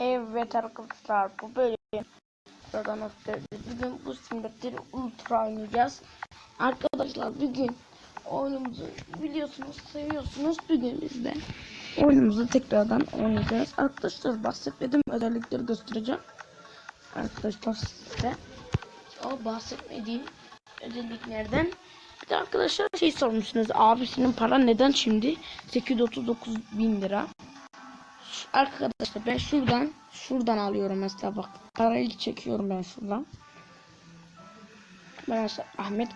Evet arkadaşlar bu bölüm atıyoruz. Bugün bu simülatörü ultra oynayacağız. Arkadaşlar bugün oyunumuzu biliyorsunuz seviyorsunuz. Bugün biz de oyunumuzu tekrardan oynayacağız. Arkadaşlar bahsetmedim özellikleri göstereceğim. Arkadaşlar size o bahsetmediğim özelliklerden bir de arkadaşlar şey sormuşsunuz abisinin para neden şimdi 839 bin lira Arkadaşlar ben şuradan şuradan alıyorum mesela bak parayı çekiyorum ben şuradan. İşte Ahmet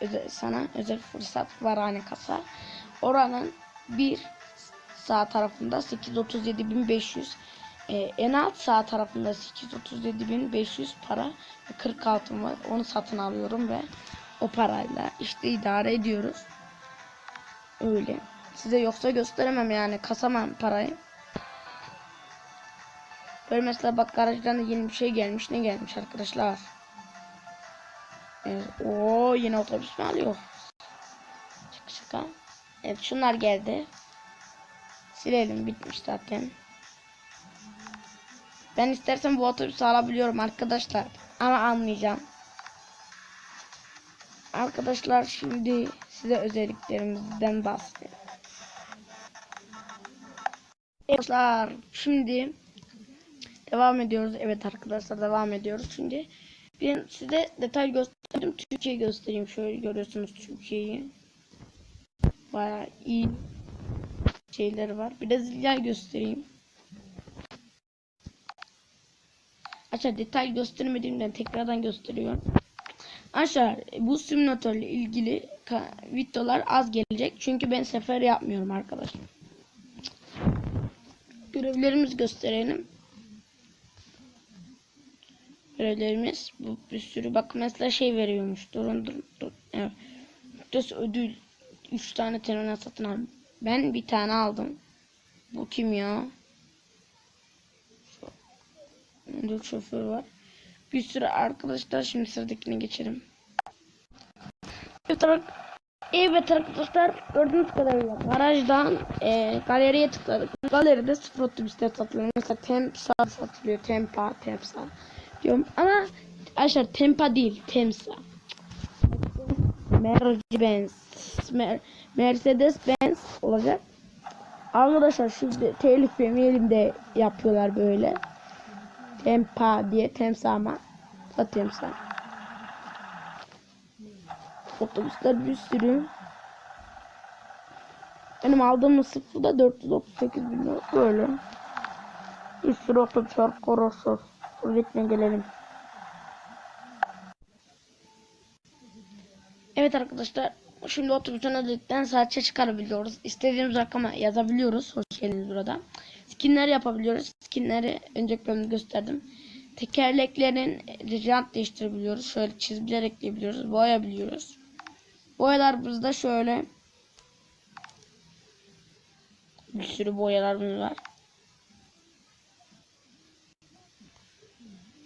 özel, sana özel fırsat var hani kasa. Oranın bir sağ tarafında 837.500 e, en alt sağ tarafında 837.500 para ve 40 altın var. Onu satın alıyorum ve o parayla işte idare ediyoruz. Öyle. Size yoksa gösteremem yani kasamam parayı. Böyle mesela bak garajdan da yeni bir şey gelmiş. Ne gelmiş arkadaşlar? Evet. Oo yine otobüs mü alıyor? Şaka şaka. Evet şunlar geldi. Silelim bitmiş zaten. Ben istersen bu otobüsü alabiliyorum arkadaşlar. Ama almayacağım. Arkadaşlar şimdi size özelliklerimizden bahsedeyim. Arkadaşlar şimdi Devam ediyoruz. Evet arkadaşlar devam ediyoruz. Şimdi ben size detay gösterdim. Türkiye'yi göstereyim. Şöyle görüyorsunuz Türkiye'yi. Baya iyi şeyleri var. Brezilya'yı göstereyim. Aşağı detay göstermediğimden tekrardan gösteriyorum. Aşağı bu simülatörle ilgili videolar az gelecek. Çünkü ben sefer yapmıyorum arkadaşlar. Görevlerimizi gösterelim görevlerimiz bu bir sürü bak mesela şey veriyormuş durun durun, durun. evet. Düz ödül 3 tane terminal satın al. Ben bir tane aldım. Bu kim ya? Dur şoför var. Bir sürü arkadaşlar şimdi sıradakine geçelim. Evet, evet arkadaşlar. Gördüğünüz kadarıyla garajdan e, galeriye tıkladık. Galeride sıfır otobüsler satılıyor mesela Temsa satılıyor Tempa Temsa diyorum ama arkadaşlar Tempa değil Temsa. Mercedes Mer Mercedes Benz olacak. Arkadaşlar şimdi telif yemeyelim yapıyorlar böyle. Tempa diye Temsa ama. Da Temsa. Otobüsler bir sürü. Benim aldığım sıfırda 438 bin böyle. Bir sürü otobüsler korosor Projesine gelelim. Evet arkadaşlar. Şimdi otobüsten ödedikten saatçe çıkarabiliyoruz. İstediğimiz rakama yazabiliyoruz. Hoş geldiniz burada. Skinler yapabiliyoruz. Skinleri önceki bölümde gösterdim. Tekerleklerin jant değiştirebiliyoruz. Şöyle çizgiler ekleyebiliyoruz. Boyayabiliyoruz. Boyalarımızda şöyle bir sürü boyalarımız var.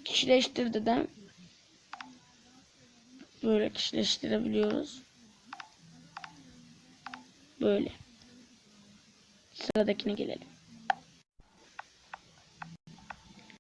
Kişileştirdi de böyle kişileştirebiliyoruz. Böyle. Sıradakine gelelim.